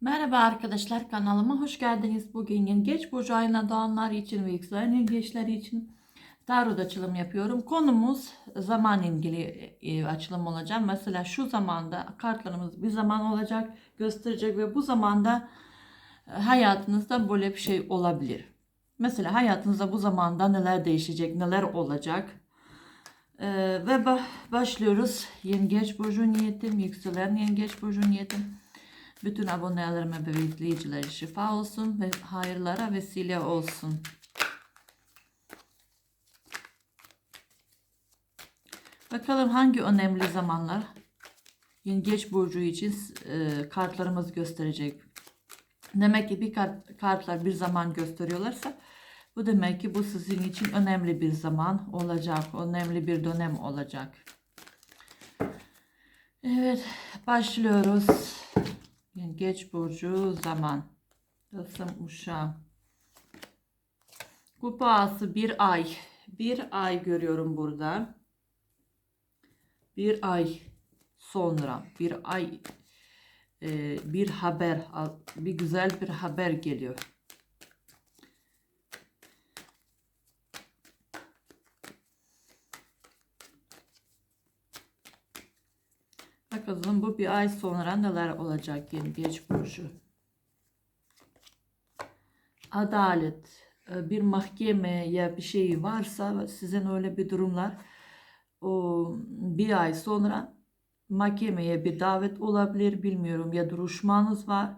Merhaba arkadaşlar kanalıma hoş geldiniz. Bugün yengeç burcu ayına doğanlar için ve yükselen yengeçleri için tarot açılım yapıyorum. Konumuz zaman ilgili e, açılım olacak. Mesela şu zamanda kartlarımız bir zaman olacak gösterecek ve bu zamanda e, hayatınızda böyle bir şey olabilir. Mesela hayatınızda bu zamanda neler değişecek, neler olacak. Ee, ve ba- başlıyoruz. Yengeç burcu niyetim, yükselen yengeç burcu niyetim. Bütün abonelerime ve izleyicileri şifa olsun ve hayırlara vesile olsun. Bakalım hangi önemli zamanlar Yengeç burcu için e, kartlarımız gösterecek. Demek ki bir kart, kartlar bir zaman gösteriyorlarsa bu demek ki bu sizin için önemli bir zaman olacak. Önemli bir dönem olacak. Evet başlıyoruz. Yengeç burcu zaman. Tılsım uşağı. Kupa ağası bir ay. Bir ay görüyorum burada. Bir ay sonra bir ay e, bir haber bir güzel bir haber geliyor. Bakalım bu bir ay sonra neler olacak Yengeç Burcu. Adalet, e, bir mahkeme ya bir şey varsa sizin öyle bir durumlar o bir ay sonra mahkemeye bir davet olabilir bilmiyorum ya duruşmanız var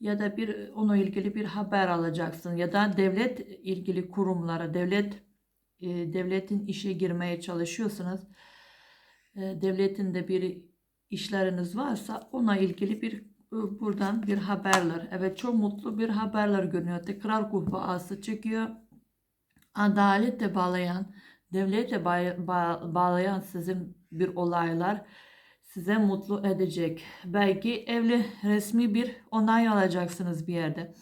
ya da bir ona ilgili bir haber alacaksın ya da devlet ilgili kurumlara devlet e, devletin işe girmeye çalışıyorsanız e, devletin de bir işleriniz varsa ona ilgili bir e, buradan bir haberler. Evet çok mutlu bir haberler görünüyor. Tekrar kubbası çıkıyor. Adalete bağlayan, devlete ba- ba- bağlayan sizin bir olaylar size mutlu edecek. Belki evli resmi bir onay alacaksınız bir yerde.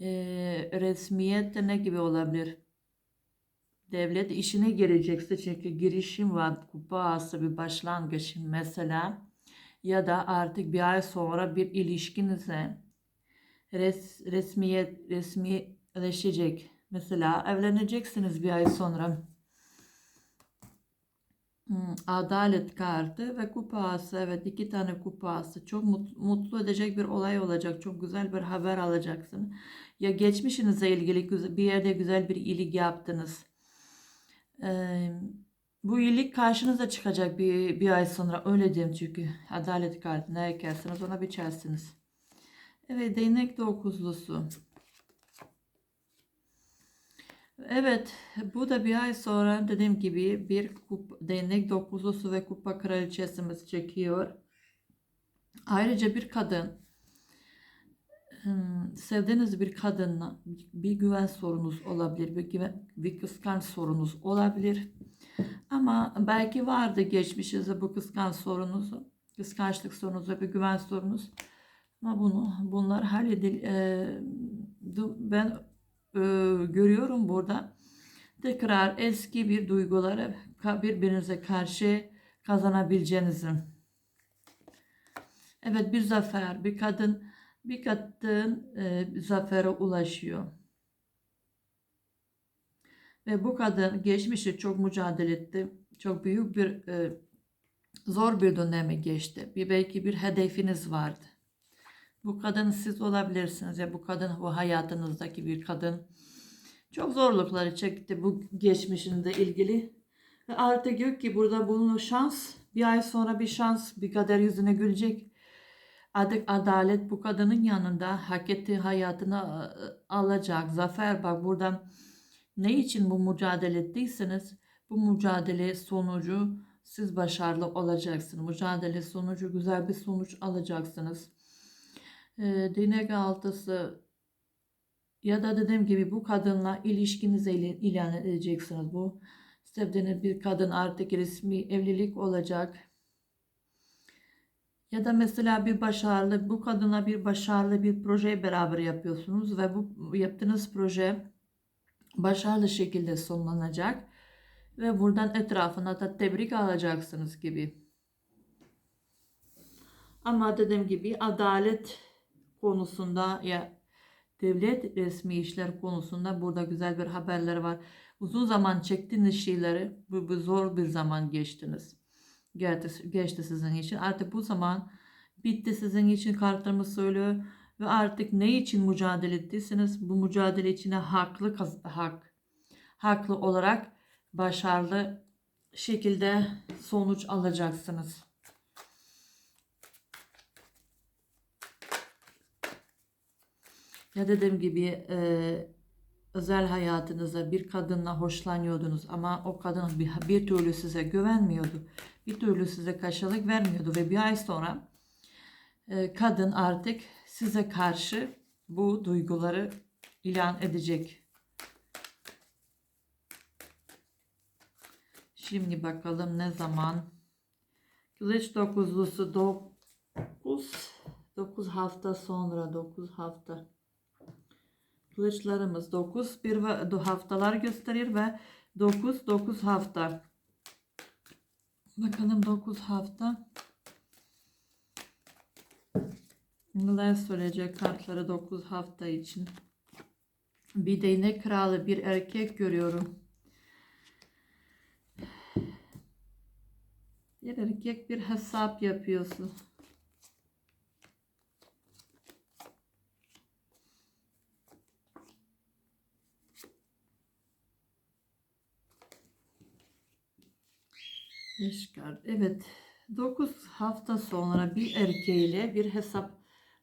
Ee, resmiyet de ne gibi olabilir? Devlet işine girecekse çünkü girişim var ağası bir başlangıç mesela ya da artık bir ay sonra bir ilişkinize res, resmiyet resmileşecek. Mesela evleneceksiniz bir ay sonra. Hmm, adalet kartı ve kupa ağası evet iki tane kupa ağası çok mutlu, edecek bir olay olacak çok güzel bir haber alacaksın. Ya geçmişinize ilgili bir yerde güzel bir iyilik yaptınız Eee, bu iyilik karşınıza çıkacak bir, bir ay sonra öyle diyeyim çünkü adalet kartına ekersiniz ona biçersiniz. Evet değnek dokuzlusu. Evet bu da bir ay sonra dediğim gibi bir kup, değnek dokuzlusu ve kupa kraliçesimiz çekiyor. Ayrıca bir kadın sevdiğiniz bir kadınla bir güven sorunuz olabilir, bir, güven, bir kıskanç sorunuz olabilir. Ama belki vardı geçmişinizde bu kıskanç sorunuz, kıskançlık sorunuz bir güven sorunuz. Ama bunu bunlar halledil e, ben e, görüyorum burada tekrar eski bir duyguları birbirinize karşı kazanabileceğinizi. Evet bir zafer, bir kadın bir kadın e, zafere ulaşıyor. Ve bu kadın geçmişte çok mücadele etti. Çok büyük bir e, zor bir dönemi geçti. Bir belki bir hedefiniz vardı. Bu kadın siz olabilirsiniz ya bu kadın bu hayatınızdaki bir kadın. Çok zorlukları çekti bu geçmişinde ilgili. Ve artık yok ki burada bunun şans bir ay sonra bir şans bir kader yüzüne gülecek. Artık adalet bu kadının yanında hak ettiği hayatını e, alacak. Zafer bak buradan ne için bu mücadele ettiyseniz bu mücadele sonucu siz başarılı olacaksınız. Mücadele sonucu güzel bir sonuç alacaksınız. E, değnek altısı ya da dediğim gibi bu kadınla ilişkinizi ilan edeceksiniz. Bu sevdiğiniz bir kadın artık resmi evlilik olacak. Ya da mesela bir başarılı, bu kadına bir başarılı bir proje beraber yapıyorsunuz ve bu yaptığınız proje başarılı şekilde sonlanacak ve buradan etrafına da tebrik alacaksınız gibi. Ama dediğim gibi adalet konusunda ya devlet resmi işler konusunda burada güzel bir haberler var. Uzun zaman çektiğiniz şeyleri bu, bu zor bir zaman geçtiniz. Geçti, sizin için. Artık bu zaman bitti sizin için kartlarımız söylüyor ve artık ne için mücadele ettiyseniz bu mücadele içine haklı hak haklı olarak başarılı şekilde sonuç alacaksınız. Ya dediğim gibi e, özel hayatınızda bir kadınla hoşlanıyordunuz ama o kadın bir, bir türlü size güvenmiyordu. Bir türlü size karşılık vermiyordu ve bir ay sonra e, kadın artık size karşı bu duyguları ilan edecek. Şimdi bakalım ne zaman? Kılıç dokuzlusu 9 9 hafta sonra 9 hafta. Kılıçlarımız 9 bir haftalar gösterir ve 9 9 hafta. Bakalım 9 hafta. Neler söyleyecek kartları 9 hafta için. Bir değnek kralı bir erkek görüyorum. Bir erkek bir hesap yapıyorsun. Beş kart. Evet. 9 hafta sonra bir erkeğiyle bir hesap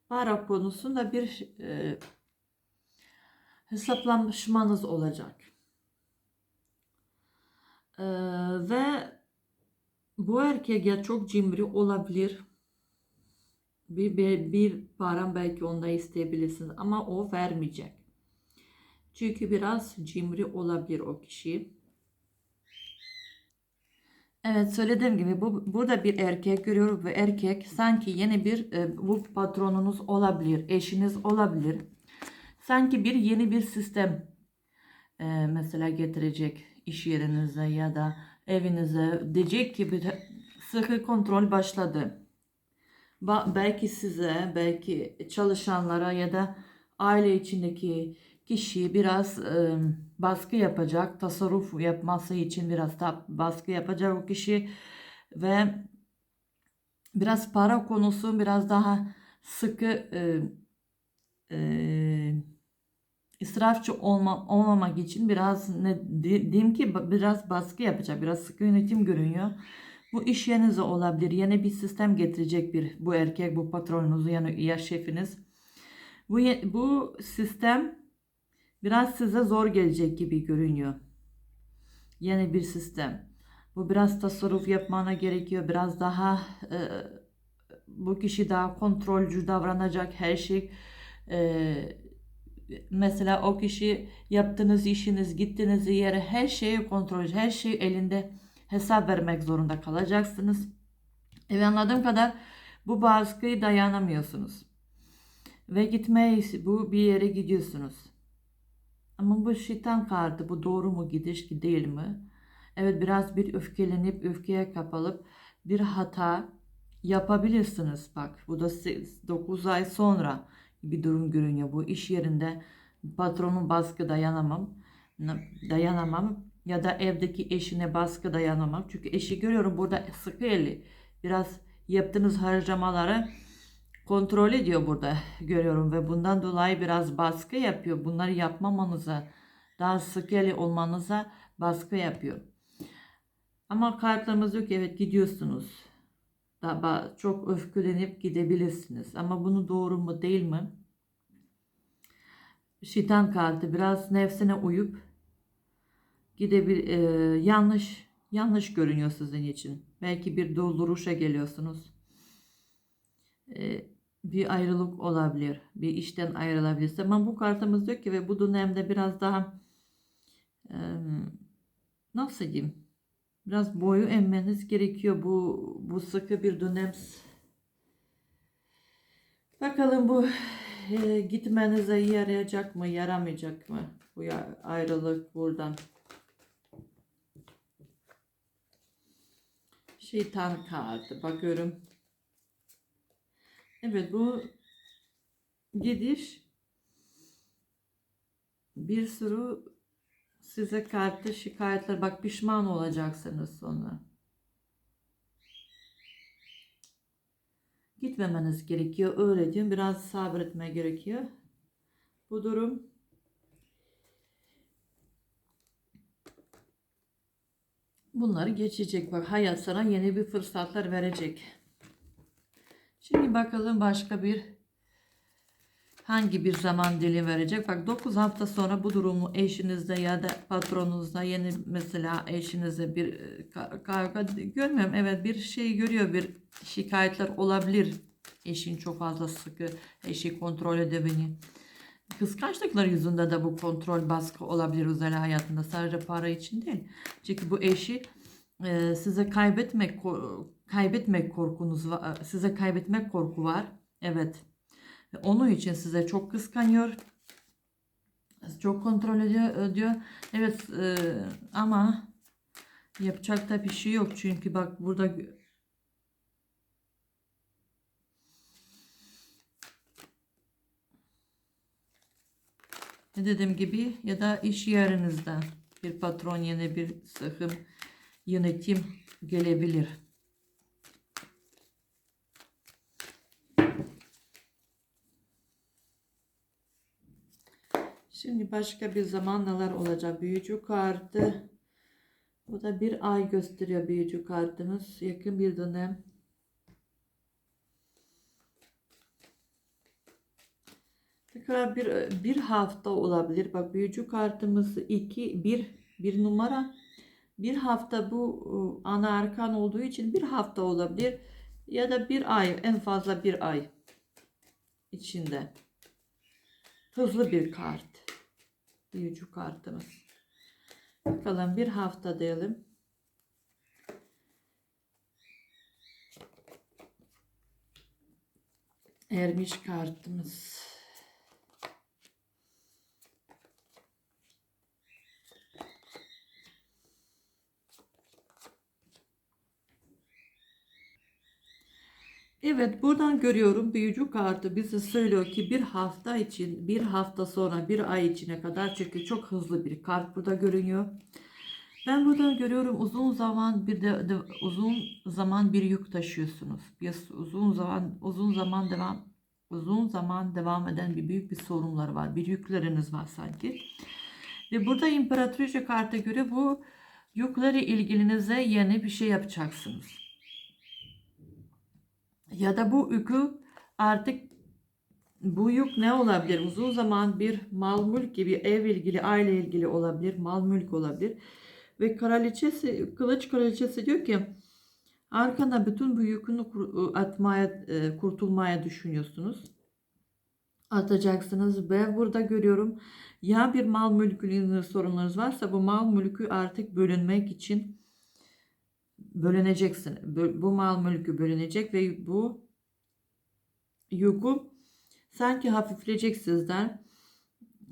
para konusunda bir e, hesaplaşmanız olacak. E, ve bu erkek ya çok cimri olabilir. Bir, bir, bir param belki onda isteyebilirsiniz ama o vermeyecek. Çünkü biraz cimri olabilir o kişi. Evet söylediğim gibi bu burada bir erkek görüyorum ve erkek sanki yeni bir e, bu patronunuz olabilir, eşiniz olabilir. Sanki bir yeni bir sistem e, mesela getirecek iş yerinize ya da evinize diyecek ki bir sıkı kontrol başladı. Ba- belki size, belki çalışanlara ya da aile içindeki kişi biraz e, baskı yapacak, tasarruf yapması için biraz da baskı yapacak o kişi ve biraz para konusu biraz daha sıkı e, e, israfçı olma, olmamak için biraz ne di- diyeyim ki biraz baskı yapacak, biraz sıkı yönetim görünüyor. Bu iş yerinize olabilir. Yeni bir sistem getirecek bir bu erkek, bu patronunuz yani ya şefiniz. Bu bu sistem biraz size zor gelecek gibi görünüyor. Yeni bir sistem. Bu biraz tasarruf yapmana gerekiyor. Biraz daha e, bu kişi daha kontrolcü davranacak her şey. E, mesela o kişi yaptığınız işiniz, gittiğiniz yere her şeyi kontrol, her şey elinde hesap vermek zorunda kalacaksınız. Ve anladığım kadar bu baskıyı dayanamıyorsunuz. Ve gitmeye bu bir yere gidiyorsunuz. Ama bu şeytan kartı bu doğru mu gidiş ki değil mi? Evet biraz bir öfkelenip öfkeye kapalıp bir hata yapabilirsiniz. Bak bu da 9 ay sonra bir durum görünüyor. Bu iş yerinde patronun baskı dayanamam. Dayanamam ya da evdeki eşine baskı dayanamam. Çünkü eşi görüyorum burada sıkı eli. Biraz yaptığınız harcamaları kontrol ediyor burada görüyorum ve bundan dolayı biraz baskı yapıyor. Bunları yapmamanıza, daha sıkı eli olmanıza baskı yapıyor. Ama kartlarımız yok evet gidiyorsunuz. Daha çok öfkelenip gidebilirsiniz. Ama bunu doğru mu değil mi? Şeytan kartı biraz nefsine uyup gidebil e, yanlış yanlış görünüyor sizin için. Belki bir dolduruşa geliyorsunuz. E, bir ayrılık olabilir. Bir işten ayrılabilirsiniz. Ama bu kartımız diyor ki ve bu dönemde biraz daha e, nasıl diyeyim? Biraz boyu emmeniz gerekiyor. Bu bu sıkı bir dönem. Bakalım bu e, gitmenize yarayacak mı, yaramayacak mı? Bu ayrılık buradan. Şeytan kartı bakıyorum. Evet bu gidiş bir sürü size karşı şikayetler bak pişman olacaksınız sonra. Gitmemeniz gerekiyor öyle diyorum. Biraz sabretme gerekiyor. Bu durum bunları geçecek. Bak hayat sana yeni bir fırsatlar verecek. Şimdi bakalım başka bir hangi bir zaman dilimi verecek. Bak 9 hafta sonra bu durumu eşinizde ya da patronunuzda yeni mesela eşinizde bir e, ka- kavga görmüyorum. Evet bir şey görüyor bir şikayetler olabilir. Eşin çok fazla sıkı eşi kontrol edemeni. Kıskançlıklar yüzünde de bu kontrol baskı olabilir özel hayatında sadece para için değil. Çünkü bu eşi e, size kaybetmek kaybetmek korkunuz var. Size kaybetmek korku var. Evet. Ve Onun için size çok kıskanıyor. Çok kontrol ediyor. diyor. Evet e, ama yapacak da bir şey yok. Çünkü bak burada dediğim gibi ya da iş yerinizde bir patron yeni bir sıkım yönetim gelebilir. Şimdi başka bir zaman neler olacak? Büyücü kartı. Bu da bir ay gösteriyor büyücü kartımız. Yakın bir dönem. Tekrar bir bir hafta olabilir. Bak büyücü kartımız 2 bir bir numara. Bir hafta bu ıı, ana arkan olduğu için bir hafta olabilir ya da bir ay en fazla bir ay içinde. Hızlı bir kart. Büyücü kartımız. Bakalım bir hafta diyelim. Ermiş kartımız. Evet buradan görüyorum büyücü kartı bize söylüyor ki bir hafta için bir hafta sonra bir ay içine kadar çünkü çok hızlı bir kart burada görünüyor. Ben buradan görüyorum uzun zaman bir de, de- uzun zaman bir yük taşıyorsunuz. Bir uzun zaman uzun zaman devam uzun zaman devam eden bir büyük bir sorunlar var. Bir yükleriniz var sanki. Ve burada imparatoriçe karta göre bu yükleri ilgilinize yeni bir şey yapacaksınız. Ya da bu yükü artık bu yük ne olabilir? Uzun zaman bir mal mülk gibi ev ilgili, aile ilgili olabilir, mal mülk olabilir. Ve kraliçesi, kılıç kraliçesi diyor ki arkana bütün bu yükünü kur- atmaya, e, kurtulmaya düşünüyorsunuz. Atacaksınız ve burada görüyorum ya bir mal mülkünüz sorunlarınız varsa bu mal mülkü artık bölünmek için bölüneceksin. Bö- Bu mal mülkü bölünecek ve bu yükü sanki hafifleyecek sizden.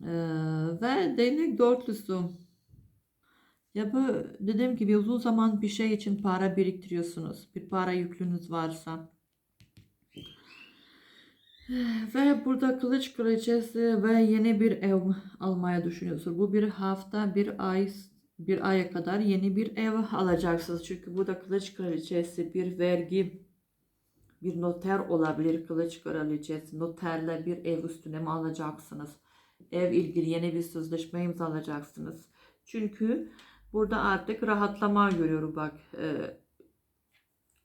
Ee, ve değnek dörtlüsü. Ya bu dediğim gibi uzun zaman bir şey için para biriktiriyorsunuz. Bir para yüklünüz varsa. Ve burada kılıç kraliçesi ve yeni bir ev almaya düşünüyorsunuz. Bu bir hafta, bir ay, bir aya kadar yeni bir ev alacaksınız. Çünkü burada kılıç kraliçesi bir vergi, bir noter olabilir kılıç kraliçesi. Noterle bir ev üstüne mi alacaksınız? Ev ilgili yeni bir sözleşme imzalayacaksınız. Çünkü burada artık rahatlama görüyorum bak. e,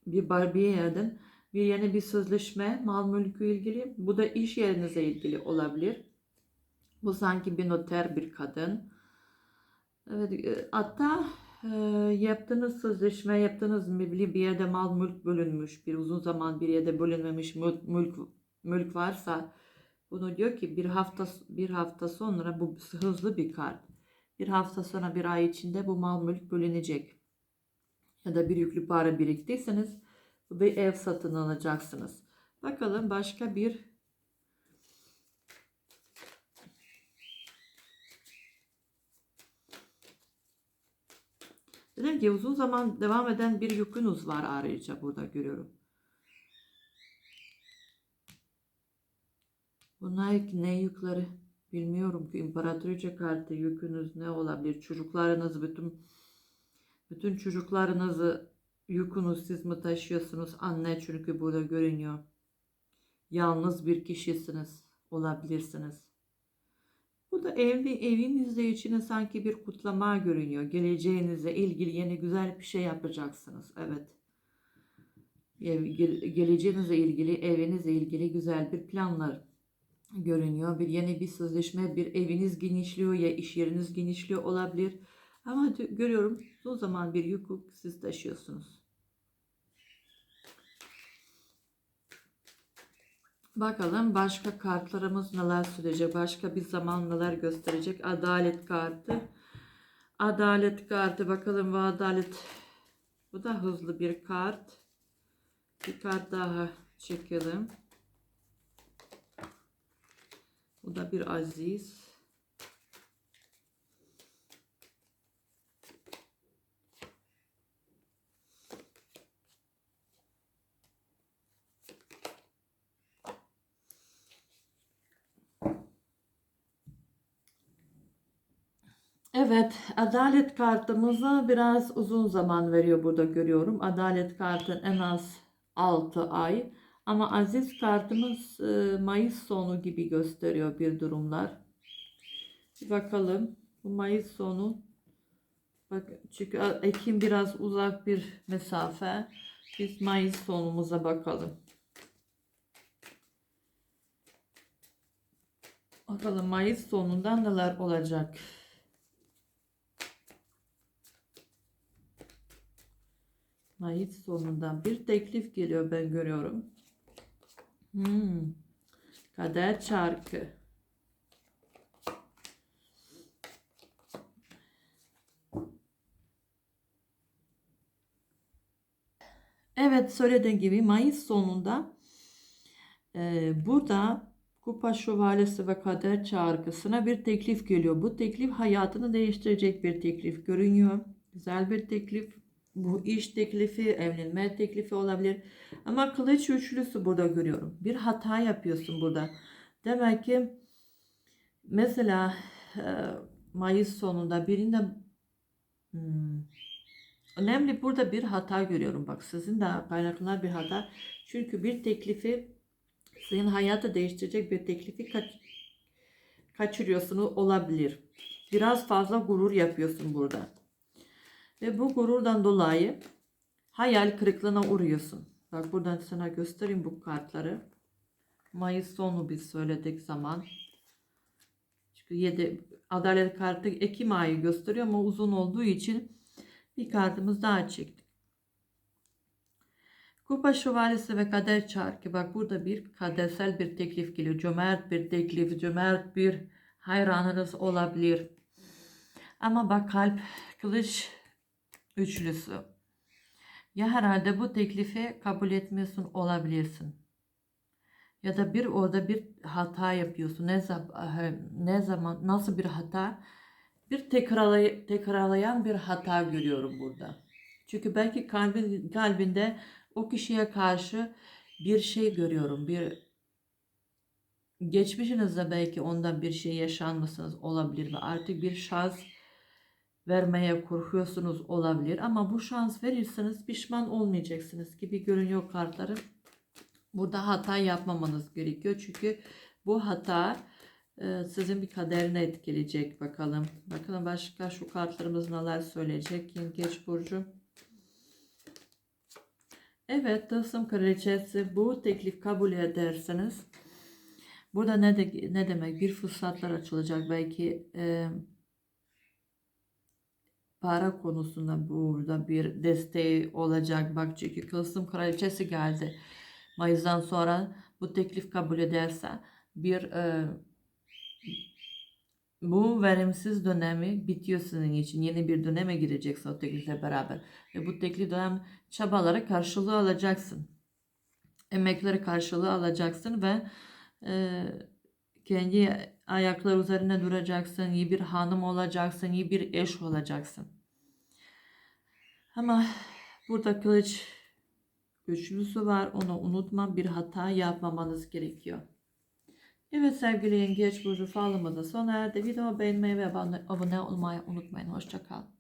bir barbiye yerden bir yeni bir sözleşme mal mülkü ilgili. Bu da iş yerinize ilgili olabilir. Bu sanki bir noter bir kadın. Evet, e, hatta e, yaptığınız sözleşme, yaptığınız bileyim bir yerde mal mülk bölünmüş, bir uzun zaman bir yerde bölünmemiş mülk, mülk, mülk varsa bunu diyor ki bir hafta bir hafta sonra bu hızlı bir kart. Bir hafta sonra bir ay içinde bu mal mülk bölünecek. Ya da bir yüklü para biriktiyseniz bir ev satın alacaksınız. Bakalım başka bir Dedim ki uzun zaman devam eden bir yükünüz var ayrıca burada görüyorum. Bunlar ne yükleri bilmiyorum ki imparatoriçe kartı yükünüz ne olabilir? Çocuklarınız bütün bütün çocuklarınızı yükünüz siz mi taşıyorsunuz? Anne çünkü burada görünüyor. Yalnız bir kişisiniz olabilirsiniz. Bu da evli, evinizde içine sanki bir kutlama görünüyor. Geleceğinize ilgili yeni güzel bir şey yapacaksınız. Evet. Ev- gel- Geleceğinizle ilgili, evinizle ilgili güzel bir planlar görünüyor. Bir yeni bir sözleşme, bir eviniz genişliyor ya iş yeriniz genişliyor olabilir. Ama görüyorum o zaman bir yükü siz taşıyorsunuz. Bakalım başka kartlarımız neler söyleyecek, başka bir zaman neler gösterecek. Adalet kartı. Adalet kartı bakalım bu adalet. Bu da hızlı bir kart. Bir kart daha çekelim. Bu da bir aziz. Evet, adalet kartımıza biraz uzun zaman veriyor burada görüyorum. Adalet kartın en az 6 ay. Ama aziz kartımız e, Mayıs sonu gibi gösteriyor bir durumlar. Bir bakalım. Bu Mayıs sonu. Bak çünkü Ekim biraz uzak bir mesafe. Biz Mayıs sonumuza bakalım. Bakalım Mayıs sonunda neler olacak. Mayıs sonunda bir teklif geliyor ben görüyorum. Hmm. Kader çarkı. Evet söylediğim gibi Mayıs sonunda e, burada Kupa Şövalyesi ve Kader Çarkısı'na bir teklif geliyor. Bu teklif hayatını değiştirecek bir teklif görünüyor. Güzel bir teklif. Bu iş teklifi, evlenme teklifi olabilir. Ama kılıç üçlüsü burada görüyorum. Bir hata yapıyorsun burada. Demek ki mesela e, Mayıs sonunda birinde hmm, önemli burada bir hata görüyorum. Bak sizin de kaynaklanan bir hata. Çünkü bir teklifi senin hayatı değiştirecek bir teklifi kaç, kaçırıyorsunuz olabilir. Biraz fazla gurur yapıyorsun burada. Ve bu gururdan dolayı hayal kırıklığına uğruyorsun. Bak buradan sana göstereyim bu kartları. Mayıs sonu biz söyledik zaman. Çünkü 7 adalet kartı Ekim ayı gösteriyor ama uzun olduğu için bir kartımız daha çektik. Kupa şövalyesi ve kader çarkı. Bak burada bir kadersel bir teklif geliyor. Cömert bir teklif, cömert bir hayranınız olabilir. Ama bak kalp kılıç üçlüsü. Ya herhalde bu teklifi kabul etmiyorsun olabilirsin. Ya da bir orada bir hata yapıyorsun. Ne ne zaman nasıl bir hata? Bir tekrarlay tekrarlayan bir hata görüyorum burada. Çünkü belki kalbin, kalbinde o kişiye karşı bir şey görüyorum. Bir geçmişinizde belki ondan bir şey yaşanmışsınız olabilir ve artık bir şans vermeye korkuyorsunuz olabilir ama bu şans verirseniz pişman olmayacaksınız gibi görünüyor kartları. Burada hata yapmamanız gerekiyor çünkü bu hata e, sizin bir kaderine etkileyecek bakalım. Bakalım başka şu kartlarımız neler söyleyecek Yengeç Burcu. Evet Tılsım Kraliçesi bu teklif kabul ederseniz burada ne, de, ne demek bir fırsatlar açılacak belki e, para konusunda burada bir desteği olacak. Bak çünkü Tılsım Kraliçesi geldi. Mayıs'dan sonra bu teklif kabul ederse bir e, bu verimsiz dönemi bitiyor sizin için. Yeni bir döneme gireceksin o teklifle beraber. Ve bu teklif dönem çabaları karşılığı alacaksın. Emekleri karşılığı alacaksın ve e, kendi ayakları üzerine duracaksın. iyi bir hanım olacaksın. iyi bir eş olacaksın. Ama burada kılıç güçlüsü var. Onu unutma. Bir hata yapmamanız gerekiyor. Evet sevgili Yengeç Burcu falımız sona erdi. Videomu beğenmeyi ve abone olmayı unutmayın. Hoşçakalın.